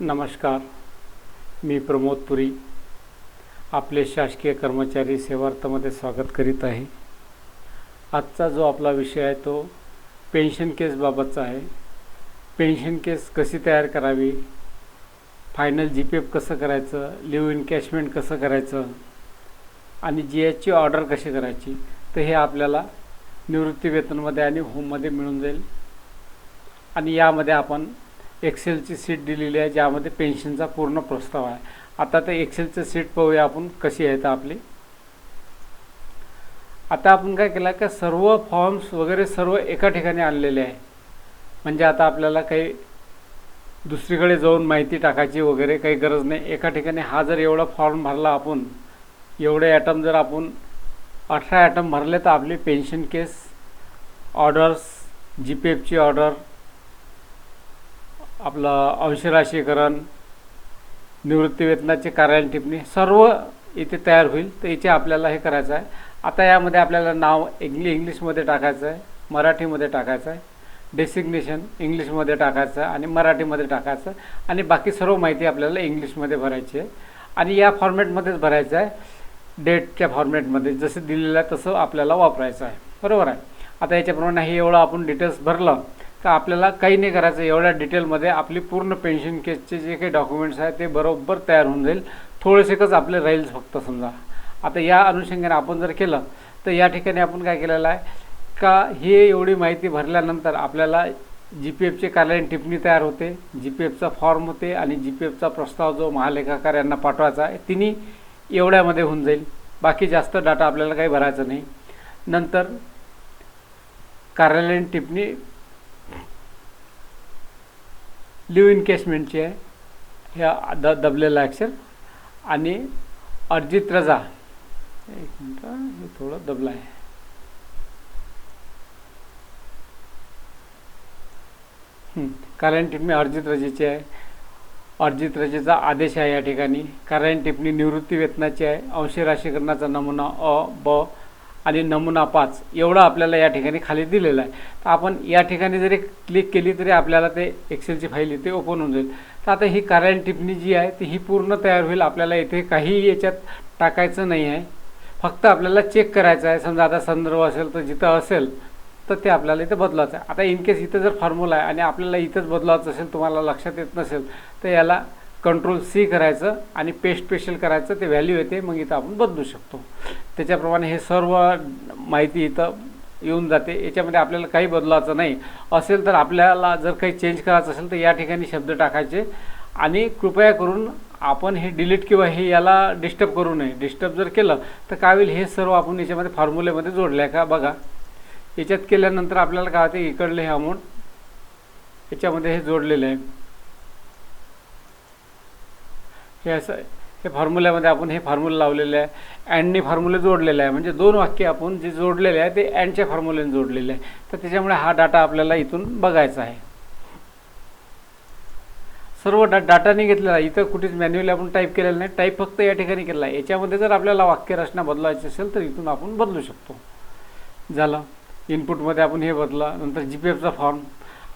नमस्कार. मी प्रमोद पुरी. आपले शासकीय कर्मचारी सेवार्थामध्ये स्वागत करीत आहे. आजचा जो आपला विषय आहे तो पेन्शन केसबाबतचा आहे. पेन्शन केस कशी तयार करावी? फायनल जी पी एफ कसं करायचं? लिव्ह इनकॅशमेंट कसं करायचं? आणि जी एचची ऑर्डर कशी करायची? तर हे आपल्याला निवृत्ती वेतनमध्ये आणि होममध्ये मिळून जाईल. आणि यामध्ये आपण एक्सेलची सीट दिलेली आहे ज्यामध्ये पेन्शनचा पूर्ण प्रस्ताव आहे. आता ते एक्सेलचं सीट पाहूया आपण कशी आहे तर आपली. आता आपण काय केलं का सर्व फॉर्म्स वगैरे सर्व एका ठिकाणी आणलेले आहे. म्हणजे आता आपल्याला काही दुसरीकडे जाऊन माहिती टाकायची वगैरे काही गरज नाही. एका ठिकाणी हा जर एवढा फॉर्म भरला आपण एवढे ॲटम जर आपण अठरा ॲटम भरले तर आपली pension case orders G P एफची order आपलं अंशराशीकरण निवृत्तीवेतनाचे कार्यालयीन टिप्पणी सर्व इथे तयार होईल. तर इथे आपल्याला हे करायचं आहे. आता यामध्ये आपल्याला नाव इंग्लि इंग्लिशमध्ये टाकायचं आहे मराठीमध्ये टाकायचं आहे डेसिग्नेशन इंग्लिशमध्ये टाकायचं आणि मराठीमध्ये टाकायचं आणि बाकी सर्व माहिती आपल्याला इंग्लिशमध्ये भरायची आहे. आणि या फॉर्मॅटमध्येच भरायचं आहे डेटच्या फॉर्मॅटमध्ये जसं दिलेलं आहे तसं आपल्याला वापरायचं आहे. बरोबर आहे? आता याच्याप्रमाणे हे एवढं आपण डिटेल्स भरलं. तर आपल्याला काही नाही करायचं एवढ्या डिटेलमध्ये आपली पूर्ण पेन्शन केसचे जे काही डॉक्युमेंट्स आहेत ते बरोबर तयार होऊन जाईल. थोडेसेकच आपले राहील फक्त समजा. आता या अनुषंगाने आपण जर केलं तर या ठिकाणी आपण काय केलेलं आहे का हे एवढी माहिती भरल्यानंतर आपल्याला जी पी एफचे कार्यालयीन टिप्पणी तयार होते जी पी एफचा फॉर्म होते आणि जी पी एफचा प्रस्ताव जो महालेखाकार यांना पाठवायचा आहे तिन्ही एवढ्यामध्ये होऊन जाईल. बाकी जास्त डाटा आपल्याला काही भरायचा नाही. नंतर कार्यालयीन टिप्पणी लिव्ह इनकेशमेंटची आहे. ह्या द दबलेला अक्षर आणि अर्जित रजा. एक मिनटं हे थोडं दबलं आहे. कारण टिपणी अर्जित रजेची आहे. अर्जित रजेचा आदेश आहे या ठिकाणी. कारण टिपणी निवृत्ती वेतनाची आहे. अंशी राशीकरणाचा नमुना अ ब आणि नमुना पाच एवढं आपल्याला या ठिकाणी खाली दिलेलं आहे. तर आपण या ठिकाणी जरी क्लिक केली तरी आपल्याला ते एक्सेलची फाईल इथे ओपन होऊन जाईल. तर आता ही कार्यालयीन टिप्पणी जी आहे ती ही पूर्ण तयार होईल. आपल्याला इथे काहीही याच्यात टाकायचं नाही आहे. फक्त आपल्याला चेक करायचं आहे. समजा आता संदर्भ असेल तर जिथं असेल तर ते आपल्याला इथं बदलायचं आहे. आता इन केस इथं जर फॉर्म्युला आहे आणि आपल्याला इथंच बदलायचं असेल तुम्हाला लक्षात येत नसेल तर याला कंट्रोल सी करायचं आणि पेस्ट स्पेशल करायचं ते व्हॅल्यू येते मग इथं आपण बदलू शकतो. त्याच्याप्रमाणे हे सर्व माहिती इथं येऊन जाते. याच्यामध्ये आपल्याला काही बदलायचं नाही. असेल तर आपल्याला जर काही चेंज करायचं असेल तर या ठिकाणी शब्द टाकायचे आणि कृपया करून आपण हे डिलीट किंवा हे याला डिस्टर्ब करू नये. डिस्टर्ब जर केलं तर काय होईल? हे सर्व आपण याच्यामध्ये फॉर्म्युलेमध्ये जोडलं आहे का? बघा. याच्यात केल्यानंतर आपल्याला काय होते? इकडले हे अमाऊंट याच्यामध्ये हे जोडलेलं आहे. हे असं हे फॉर्म्युल्यामध्ये आपण हे फॉर्म्युला लावलेलं आहे. अँडने फॉर्म्युले जोडलेलं आहे. म्हणजे दोन वाक्य आपण जे जोडलेले आहे ते अँडच्या फॉर्म्युल्याने जोडलेले आहे. तर त्याच्यामुळे हा डाटा आपल्याला इथून बघायचा आहे. सर्व डा डाटाने घेतलेला आहे. इथं कुठेच मॅन्युअली आपण टाईप केलेलं नाही. टाईप फक्त या ठिकाणी केलेला आहे. याच्यामध्ये जर आपल्याला वाक्यरचना बदलायची असेल तर इथून आपण बदलू शकतो. झालं. इनपुटमध्ये आपण हे बदला. नंतर जी पी एफचा फॉर्म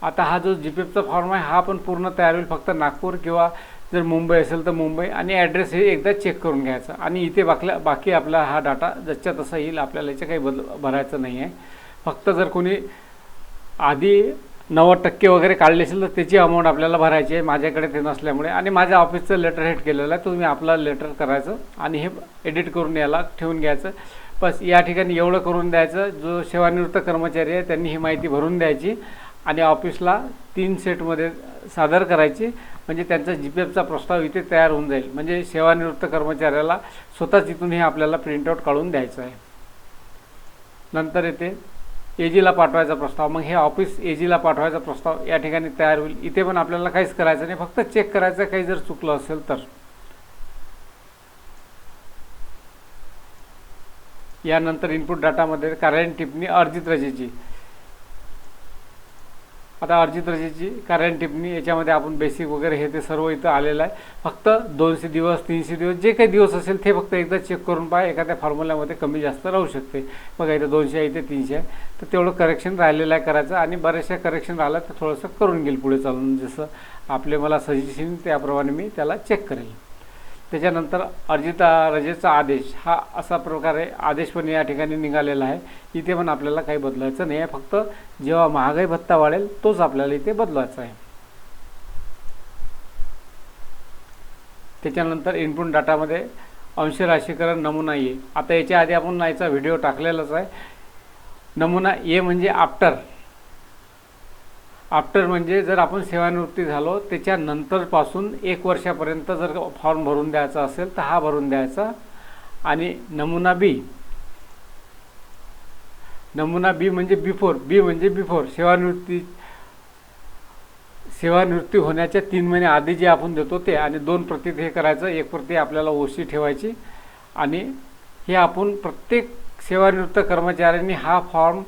आता हा जो जी पी एफचा फॉर्म आहे हा पण पूर्ण तयार होईल. फक्त नागपूर किंवा जर मुंबई असेल तर मुंबई आणि ॲड्रेस हे एकदा चेक करून घ्यायचा. आणि इथे बाकल्या बाकी आपला हा डाटा जसच्या तसा येईल आपल्याला याचं काही बदल भरायचं नाही आहे फक्त जर कोणी आधी नव्वद टक्के वगैरे काढले असेल तर त्याची अमाऊंट आपल्याला भरायची आहे. माझ्याकडे ते नसल्यामुळे. आणि माझ्या ऑफिसचं लेटर हेड केलेलं आहे. तुम्ही आपला लेटर करायचं आणि हे एडिट करून याला ठेवून घ्यायचं. बस या ठिकाणी एवढं करून द्यायचं. जो सेवानिवृत्त कर्मचारी आहे त्यांनी ही माहिती भरून द्यायची आणि ऑफिसला तीन सेटमध्ये सादर करायची. म्हणजे त्यांचा जी पी एफचा प्रस्ताव इथे तयार होऊन जाईल. म्हणजे सेवानिवृत्त कर्मचाऱ्याला स्वतःच इथून हे आपल्याला प्रिंटआउट काढून द्यायचं आहे. नंतर येते एजीला पाठवायचा प्रस्ताव. मग हे ऑफिस एजीला पाठवायचा प्रस्ताव या ठिकाणी तयार होईल. इथे पण आपल्याला काहीच करायचं नाही. फक्त चेक करायचं. काही जर चुकलं असेल तर. यानंतर इनपुट डाटामध्ये कार्यालयीन टिप्पणी अर्जित रजेची. आता अर्जित रजेची कार्यान टिप्पणी याच्यामध्ये आपण बेसिक वगैरे हे ते सर्व इथं आलेलं आहे. फक्त दोनशे दिवस तीनशे दिवस जे काही दिवस असेल ते फक्त एकदा चेक करून पहा एखाद्या फॉर्म्युल्यामध्ये कमी जास्त राहू शकते. बघा इथं दोनशे आहे इथे तीनशे आहे. तर तेवढं करेक्शन राहिलेलं आहे करायचं आणि बऱ्याचशा करेक्शन राहिलं तर थोडंसं करून घेईल पुढे चालून. जसं आपले मला सजेशन त्याप्रमाणे मी त्याला चेक करेल. त्याच्यानंतर अर्जित रजेचा आदेश हा असा प्रकारे आदेश पण या ठिकाणी निघालेला आहे. इथे पण आपल्याला काही बदलायचं नाही आहे. फक्त जेव्हा महागाई भत्ता वाढेल तोच आपल्याला इथे बदलायचा आहे. त्याच्यानंतर इनपुट डाटामध्ये अंश राशीकरण नमुना ये. आता याच्या आधी आपण याचा व्हिडिओ टाकलेलाच आहे. नमुना ए म्हणजे आफ्टर आफ्टर म्हणजे जर आपण सेवानिवृत्ती झालो त्याच्यानंतरपासून एक वर्षापर्यंत जर फॉर्म भरून द्यायचा असेल तर हा भरून द्यायचा. आणि नमुना बी नमुना बी म्हणजे बिफोर बी म्हणजे बिफोर सेवानिवृत्ती सेवानिवृत्ती होण्याच्या तीन महिने आधी जे आपण देतो ते. आणि दोन प्रतीत हे करायचं. एक प्रती आपल्याला ओशी ठेवायची. आणि हे आपण प्रत्येक सेवानिवृत्त कर्मचाऱ्यांनी हा फॉर्म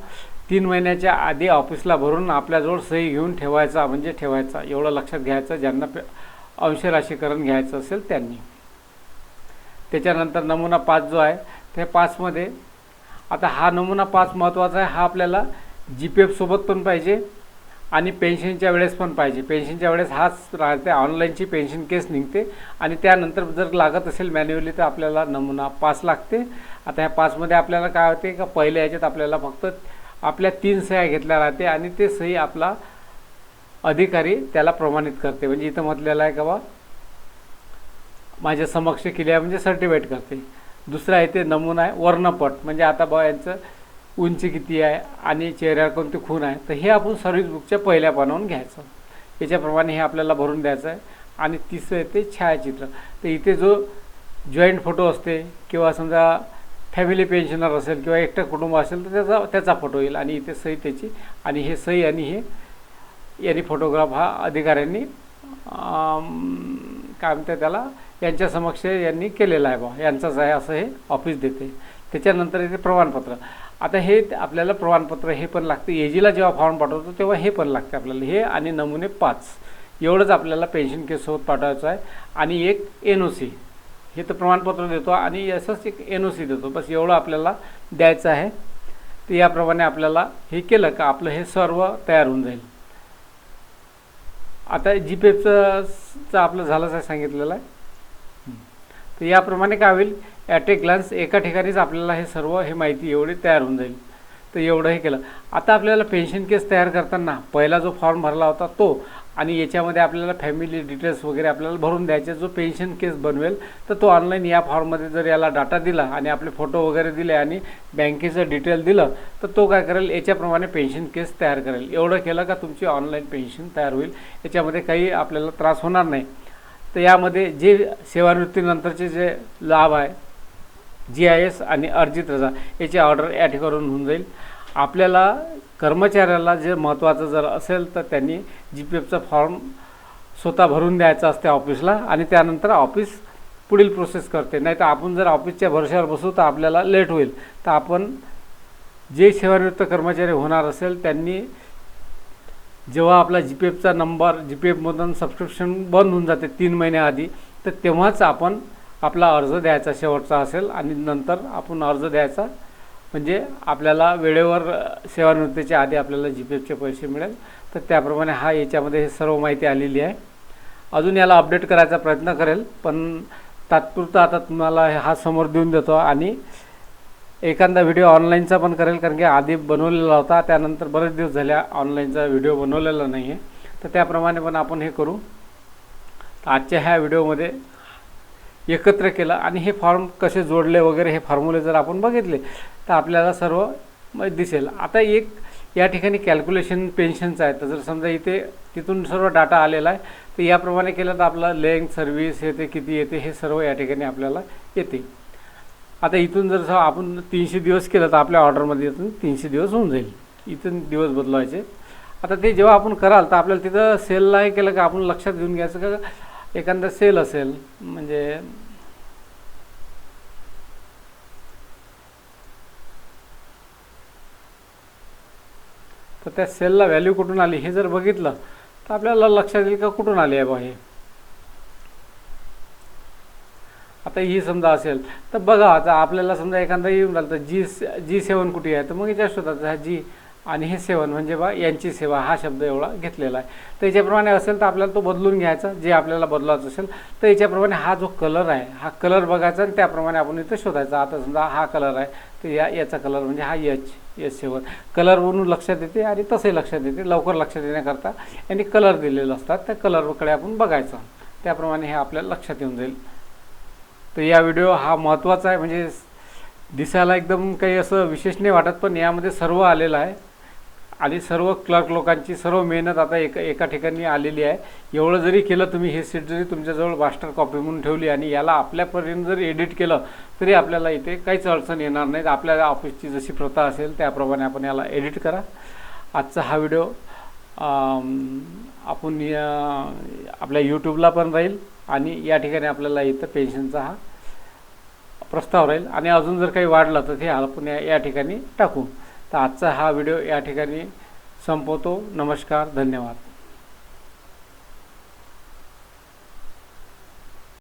तीन महिन्याच्या आधी ऑफिसला भरून आपल्याजवळ सही घेऊन ठेवायचा म्हणजे ठेवायचा. एवढं लक्षात घ्यायचं ज्यांना पे अंशराशीकरण घ्यायचं असेल त्यांनी. त्याच्यानंतर नमुना पाच जो आहे त्या पाचमध्ये आता हा नमुना पाच महत्त्वाचा आहे हा आपल्याला जी पी एफसोबत पण पाहिजे आणि पेन्शनच्या वेळेस पण पाहिजे. पेन्शनच्या वेळेस हाच राहते ऑनलाईनची पेन्शन केस निघते आणि त्यानंतर जर लागत असेल मॅन्युअली तर आपल्याला नमुना पास लागते. आता ह्या पाचमध्ये आपल्याला काय होते का पहिल्या ह्याच्यात आपल्याला फक्त आपल्या तीन सह्या घेतल्या राहते आणि ते सही आपला अधिकारी त्याला प्रमाणित करते. म्हणजे इथं म्हटलेलं आहे का बा माझ्या समक्ष केली आहे म्हणजे सर्टिफाईट करते. दुसरं आहे ते नमुना आहे वर्णपट. म्हणजे आता बा यांचं उंची किती आहे आणि चेहऱ्यावर कोणते खून आहे तर हे आपण सर्व्हिस बुकच्या पहिल्या पानावरून घ्यायचं. याच्याप्रमाणे हे आपल्याला भरून द्यायचं आहे. आणि तिसरं येते ते छायाचित्र. तर इथे जो जॉईंट फोटो असते किंवा समजा फॅमिली पेन्शनर असेल किंवा एकटं कुटुंब असेल तर त्याचा त्याचा फोटो येईल आणि इथे सही त्याची. आणि हे सही आणि हे यांनी फोटोग्राफ हा अधिकाऱ्यांनी काय म्हणते त्याला यांच्या समक्ष यांनी केलेला आहे बा. यांचाच आहे असं हे ऑफिस देते. त्याच्यानंतर येते प्रमाणपत्र. आता हे आपल्याला प्रमाणपत्र हे पण लागते. एजीला जेव्हा फॉर्म पाठवतो तेव्हा हे पण लागते आपल्याला. हे आणि नमुने पाच. एवढंच आपल्याला पेन्शन केससोबत पाठवायचं आहे. आणि एक एन ओ सी हे तर प्रमाणपत्र देतो आणि असंच एक एन ओ सी देतो. बस एवढं आपल्याला द्यायचं आहे. तर याप्रमाणे आपल्याला हे केलं का आपलं हे सर्व तयार होऊन जाईल. आता जी आपलं झालंच आहे सांगितलेलं आहे. तर याप्रमाणे काय होईल? ॲट ए ग्लान्स एका ठिकाणीच आपल्याला हे सर्व हे माहिती एवढी तयार होऊन जाईल. तर एवढं हे केलं. आता आपल्याला पेन्शन केस तयार करताना पहिला जो फॉर्म भरला होता तो आणि याच्यामध्ये आपल्याला फॅमिली डिटेल्स वगैरे आपल्याला भरून द्यायचे. जो पेन्शन केस बनवेल तर तो ऑनलाईन या फॉर्ममध्ये जर याला डाटा दिला आणि आपले फोटो वगैरे दिले आणि बँकेचं डिटेल दिलं तर तो काय करेल? याच्याप्रमाणे पेन्शन केस तयार करेल. एवढं केलं का तुमची ऑनलाईन पेन्शन तयार होईल. याच्यामध्ये काही आपल्याला त्रास होणार नाही. तर यामध्ये जे सेवानिवृत्तीनंतरचे जे लाभ आहे जी आय एस आणि अर्जित रजा याची ऑर्डर ॲड करून होऊन जाईल. आपल्याला कर्मचाऱ्याला जे महत्त्वाचं जर असेल तर त्यांनी जी पी एफचा फॉर्म स्वतः भरून द्यायचा असते ऑफिसला आणि त्यानंतर ऑफिस पुढील प्रोसेस करते. नाही तर आपण जर ऑफिसच्या भरोश्यावर बसू तर आपल्याला लेट होईल. तर आपण जे सेवानिवृत्त कर्मचारी होणार असेल त्यांनी जेव्हा आपला जी पी एफचा नंबर जी पी एफमधून सबस्क्रिप्शन बंद होऊन जाते तीन महिन्याआधी तर तेव्हाच आपण आपला अर्ज द्यायचा शेवटचा असेल आणि नंतर आपण अर्ज द्यायचा म्हणजे आपल्याला वेळेवर सेवानिवृत्तीच्या आधी आपल्याला जी पी एफचे पैसे मिळेल. तर त्याप्रमाणे हा याच्यामध्ये हे सर्व माहिती आलेली आहे. अजून याला अपडेट करायचा प्रयत्न करेल पण तात्पुरता आता तुम्हाला हा समोर देऊन देतो आणि एखादा व्हिडिओ ऑनलाईनचा पण करेल कारण की आधी बनवलेला होता त्यानंतर बरेच दिवस झाल्या ऑनलाईनचा व्हिडिओ बनवलेला नाही आहे तर त्याप्रमाणे पण आपण हे करू. आजच्या ह्या व्हिडिओमध्ये एकत्र केलं आणि हे फॉर्म कसे जोडले वगैरे हे फॉर्म्युले जर आपण बघितले तर आपल्याला सर्व दिसेल. आता एक या ठिकाणी कॅल्क्युलेशन पेन्शनचं आहे तर जर समजा इथे तिथून सर्व डाटा आलेला आहे तर याप्रमाणे केलं तर आपला लेंथ सर्व्हिस येते किती येते हे सर्व या ठिकाणी आपल्याला येते. आता इथून जर आपण तीनशे दिवस केलं तर आपल्या ऑर्डरमध्ये इथून तीनशे दिवस होऊन जाईल. इथून दिवस बदलवायचे. आता ते जेव्हा आपण कराल तर आपल्याला तिथं सेलला हे केलं का आपण लक्षात घेऊन घ्यायचं का? एखादा सेल असेल म्हणजे तर त्या सेलला व्हॅल्यू कुठून आली हे जर बघितलं तर आपल्याला लक्षात येईल का कुठून आली आहे बा हे? आता ही समजा असेल तर बघा आता आपल्याला समजा एखादा येऊन राहिलं तर जी जी सेवन कुठे आहे? तर मग याच्या शोधात हा जी आणि हे सेवन म्हणजे बा यांची सेवा हा शब्द एवढा घेतलेला आहे. तर याच्याप्रमाणे असेल तर आपल्याला तो बदलून घ्यायचा जे आपल्याला बदलायचं असेल. तर याच्याप्रमाणे हा जो कलर आहे हा कलर बघायचा आणि त्याप्रमाणे आपण इथं शोधायचा. आता समजा हा कलर आहे तर या याचा कलर म्हणजे हा यच यच सेवन कलरवरून लक्षात येते आणि तसंही लक्षात येते लवकर लक्षात येण्याकरता यांनी कलर दिलेले असतात. त्या कलरकडे आपण बघायचं. त्याप्रमाणे हे आपल्याला लक्षात येऊन जाईल. तर या व्हिडिओ हा महत्त्वाचा आहे. म्हणजे दिसायला एकदम काही असं विशेष नाही वाटत पण यामध्ये सर्व आलेलं आहे. आणि सर्व क्लर्क लोकांची सर्व मेहनत आता एक एका ठिकाणी आलेली आहे. एवढं जरी केलं तुम्ही हे सीट जरी तुमच्याजवळ मास्टर कॉपी म्हणून ठेवली आणि याला आपल्यापर्यंत जर एडिट केलं तरी आपल्याला इथे काहीच अडचण येणार नाहीत आपल्या ऑफिसची जशी प्रथा असेल त्याप्रमाणे आपण याला एडिट करा. आजचा हा व्हिडिओ आपण आपल्या यूट्यूबला पण राहील आणि या ठिकाणी आपल्याला इथं पेन्शनचा हा प्रस्ताव राहील. आणि अजून जर काही वाढलं तर ते आपण या या ठिकाणी टाकू. तर आजचा हा व्हिडिओ या ठिकाणी संपवतो. नमस्कार धन्यवाद.